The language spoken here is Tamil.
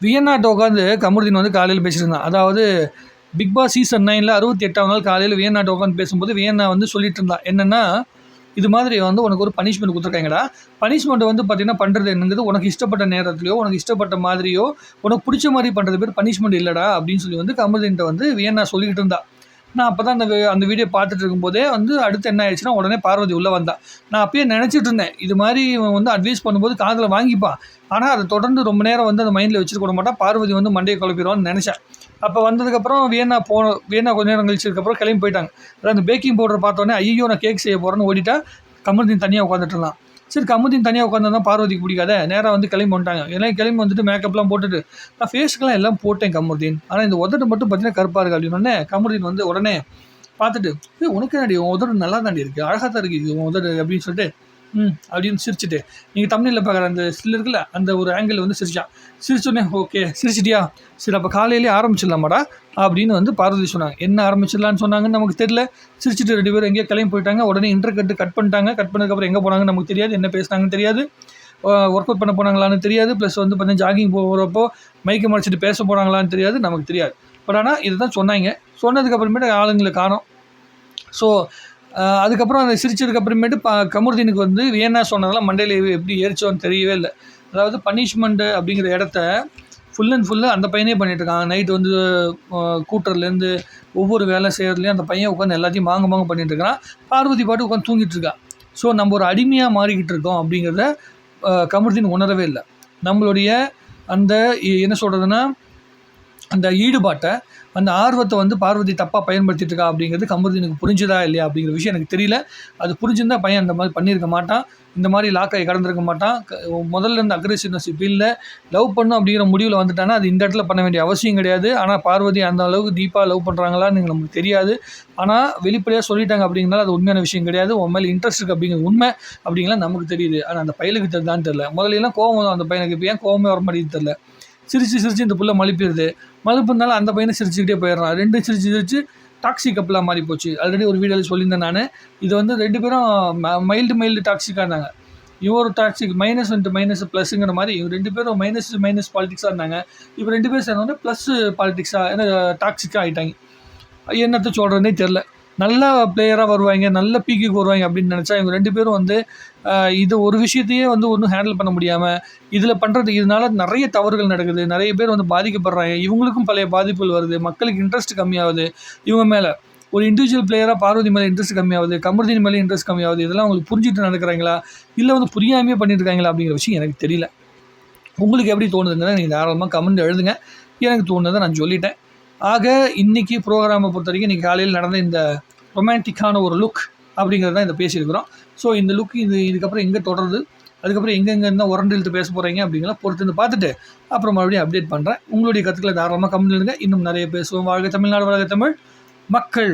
வியன்னாட்ட உட்காந்து கமருதீன் வந்து காலையில் பேசியிருந்தான். அதாவது பிக் பாஸ் சீசன் நைனில் அறுபத்தி எட்டாம் நாள் காலையில் வியன்னாட்ட உட்காந்து பேசும்போது வியன்னா வந்து சொல்லிட்டு இருந்தான். என்னென்னா இது மாதிரி வந்து உனக்கு ஒரு பனிஷ்மெண்ட் கொடுத்துருக்காங்கடா. பனிஷ்மெண்ட் வந்து பார்த்தீங்கன்னா பண்ணுறது என்னங்கிறது உனக்கு இஷ்டப்பட்ட நேரத்துலையோ உனக்கு இஷ்டப்பட்ட மாதிரியோ உனக்கு பிடிச்ச மாதிரி பண்ணுறது பேர் பனிஷ்மெண்ட் இல்லைடா அப்படின்னு சொல்லி வந்து கமருதீன்ட்ட வந்து வியன்னா சொல்லிக்கிட்டு இருந்தா நான் அப்போ தான் அந்த அந்த வீடியோ பார்த்துட்டு இருக்கும்போதே வந்து அடுத்து என்ன ஆயிடுச்சுன்னா உடனே பார்வதி உள்ளே வந்தா. நான் அப்பயே நினச்சிட்டு இருந்தேன் இது மாதிரி இவன் வந்து அட்வைஸ் பண்ணும்போது காதில் வாங்கிப்பான். ஆனால் அதை தொடர்ந்து ரொம்ப நேரம் வந்து அந்த மைண்டில் வச்சுருக்க மாட்டான். பார்வதி வந்து மண்டையை குழப்பிடுவான்னு நினச்சேன். அப்போ வந்ததுக்கப்புறம் வியன்னா போ வியன்னா கொஞ்ச நேரம் கழிச்சதுக்கப்புறம் கிளம்பி போயிட்டாங்க. அதாவது அந்த பேக்கிங் பவுடர் பார்த்தோன்னே ஐயோ நான் கேக் செய்ய போகிறேன்னு ஓடிட்டா கமருதீன் தனியாக உட்காந்துட்டு இருந்தான். சரி கமுதீன் தனியாக உட்காந்துருந்தா பார்வதிக்கு பிடிக்காத? நேராக வந்து கிளம்பி வந்துட்டாங்க. எல்லாம் கிளம்பி வந்துட்டு மேக்கப்லாம் போட்டுட்டு நான் ஃபேஸ்க்கெலாம் எல்லாம் போட்டேன் கமருதீன் ஆனால் இந்த உதட்டு மட்டும் பார்த்தீங்கன்னா கருப்பாக இருக்குது அப்படின்னு உடனே வந்து உடனே பார்த்துட்டு உனக்கு என்னடி? உன் உதடு நல்லா தாண்டி இருக்குது அழகாக தான் இருக்குது உன் உதடு அப்படின்னு சொல்லிட்டு ம் அப்படின்னு சிரிச்சுட்டு. நீங்கள் தமிழில் பார்க்குற அந்த ஸ்டில் இருக்குல்ல அந்த ஒரு ஆங்கிள் வந்து சிரிச்சான் சிரிச்சோடனே ஓகே சிரிச்சிட்டியா? சரி அப்போ காலையிலே ஆரம்பிச்சிடலாமாடா? அப்படின்னு வந்து பார்வதி சொன்னாங்க. என்ன ஆரம்பிச்சிடலான்னு சொன்னாங்கன்னு நமக்கு தெரியல. சிரிச்சிட்டு ரெண்டு பேரும் எங்கேயோ கிளம்பி போயிட்டாங்க. உடனே இன்டர் கட்டு கட் பண்ணிட்டாங்க. கட் பண்ணதுக்கப்புறம் எங்கே போனாங்கன்னு நமக்கு தெரியாது. என்ன பேசுனாங்கன்னு தெரியாது. ஒர்க் அவுட் பண்ண போனாங்களான்னு தெரியாது. ப்ளஸ் வந்து பார்த்தீங்கன்னா ஜாகிங் போகிறப்போ மைக்கை மறைச்சிட்டு பேச போகிறாங்களான்னு தெரியாது. நமக்கு தெரியாது. பட் ஆனால் இதுதான் சொன்னாங்க. சொன்னதுக்கப்புறமேட்டு ஆளுங்களை காணும். ஸோ அதுக்கப்புறம் அந்த சிரிச்சதுக்கு அப்புறமேட்டு ப கமருதீனுக்கு வந்து வியன்னா சொன்னதெல்லாம் மண்டையில் எப்படி ஏறிச்சோன்னு தெரியவே இல்லை. அதாவது பனிஷ்மெண்ட்டு அப்படிங்கிற இடத்த ஃபுல் அண்ட் ஃபுல்லு அந்த பையனே பண்ணிட்டு நைட்டு வந்து கூட்டுறதுலேருந்து ஒவ்வொரு வேலை செய்கிறதுலையும் அந்த பையன் உட்காந்து எல்லாத்தையும் மாங்க மாங்க பண்ணிகிட்ருக்கான் இருக்கான். பார்வதி பாட்டு உட்காந்து தூங்கிட்டுருக்கான் ஸோ நம்ம ஒரு அடிமையாக மாறிக்கிட்டு இருக்கோம் அப்படிங்கிறத அஹ், கமருதீன் உணரவே இல்லை. நம்மளுடைய அந்த என்ன சொல்கிறதுனா அந்த ஈடுபாட்டை அந்த ஆர்வத்தை வந்து பார்வதி தப்பாக பயன்படுத்திட்டு இருக்கா அப்படிங்கிறது கமருதீனுக்கு புரிஞ்சுதா இல்லையா அப்படிங்கிற விஷயம் எனக்கு தெரியல. அது புரிஞ்சிருந்தால் பையன் அந்த மாதிரி பண்ணியிருக்க மாட்டான். இந்த மாதிரி லாக்காகி கடந்திருக்க மாட்டான். முதல்ல இந்த அக்ரெசிவ்னஸ் இப்போ இல்லை. லவ் பண்ணும் அப்படிங்கிற முடிவில் வந்துட்டானா அது இந்த இடத்துல பண்ண வேண்டிய அவசியம் கிடையாது. ஆனால் பார்வதி அந்த அளவுக்கு தீபா லவ் பண்ணுறாங்களான்னு நமக்கு தெரியாது. ஆனால் வெளிப்படையாக சொல்லிட்டாங்க அப்படிங்கிறனால அது உண்மையான விஷயம் கிடையாது. உன் மேலே இன்ட்ரெஸ்ட் இருக்குது அப்படிங்கிற உண்மை அப்படிங்கலாம் நமக்கு தெரியுது. ஆனால் அந்த பையனுக்கு தெரியுதான்னு தெரியல. முதல்ல எல்லாம் கோவம் அந்த பையனுக்கு. இப்போ ஏன் கோவமே வர மாட்டேங்குது தெரியல. சிரிச்சு சிரித்து இந்த புள்ள மலிப்பிடுது. மலுப்புனால அந்த பையனை சிரிச்சுக்கிட்டே போயிடுறான். ரெண்டு சிரிச்சு சிரித்து டாக்ஸி கப்பலாக மாறி போச்சு ஆல்ரெடி ஒரு வீடியோவில் சொல்லியிருந்தேன் நான். இது வந்து ரெண்டு பேரும் மைல்டு மைல்டு டாக்ஸிக்காக இருந்தாங்க. இவன் ஒரு டாக்ஸிக் மைனஸ் வந்துட்டு மைனஸ் ப்ளஸ்ஸுங்கிற மாதிரி இவங்க ரெண்டு பேரும் மைனஸ் மைனஸ் பாலிடிக்ஸாக இருந்தாங்க. இப்போ ரெண்டு பேரும் சேர்ந்தோடனே ப்ளஸ் பாலிடிக்ஸாக என்ன டாக்ஸிக்காக ஆகிட்டாங்க என்னத்தை சொல்கிறதுனே தெரில நல்ல பிளேயராக வருவாங்க நல்ல பீக்குக்கு வருவாங்க அப்படின்னு நினச்சா இவங்க ரெண்டு பேரும் வந்து இது ஒரு விஷயத்தையே வந்து ஒன்றும் ஹேண்டில் பண்ண முடியாமல் இதில் பண்ணுறது இதனால நிறைய தவறுகள் நடக்குது. நிறைய பேர் வந்து பாதிக்கப்படுறாங்க. இவங்களுக்கும் பழைய பாதிப்புகள் வருது. மக்களுக்கு இன்ட்ரெஸ்ட் கம்மியாகுது. இவங்க மேலே ஒரு இண்டிவிஜுவல் பிளேயராக பார்வதி மேலே இன்ட்ரெஸ்ட் கம்மியாகுது கமருதீன் மேலே இன்ட்ரெஸ்ட் கம்மியாகுது. இதெல்லாம் அவங்களுக்கு புரிஞ்சுட்டு நடக்கிறாங்களா? இல்லை வந்து புரியாமையே பண்ணியிருக்காங்களா அப்படிங்கிற விஷயம் எனக்கு தெரியல. உங்களுக்கு எப்படி தோணுதுங்கிறத நீங்கள் தாராளமாக கமெண்ட் எழுதுங்க. எனக்கு தோணுதை நான் சொல்லிட்டேன். ஆக இன்றைக்கி ப்ரோக்ராமை பொறுத்த வரைக்கும் இன்றைக்கி காலையில் நடந்த இந்த ரொமான்டிக்கான ஒரு லுக் அப்படிங்கிறது தான் இதை பேசியிருக்கிறோம். ஸோ இந்த லுக் இது இதுக்கப்புறம் எங்கே தொடருது? அதுக்கப்புறம் எங்கெங்கே இருந்தால் உரண்டு இழுத்து பேச போகிறீங்க அப்படிங்கலாம் பொறுத்து வந்து பார்த்துட்டு அப்புறம் மறுபடியும் அப்டேட் பண்ணுறேன் உங்களுடைய கருத்துக்களை தாராளமாக கமெண்ட் இன்னும் நிறைய பேசுவோம். வாழ்க தமிழ்நாடு வாழ்க தமிழ். மக்கள்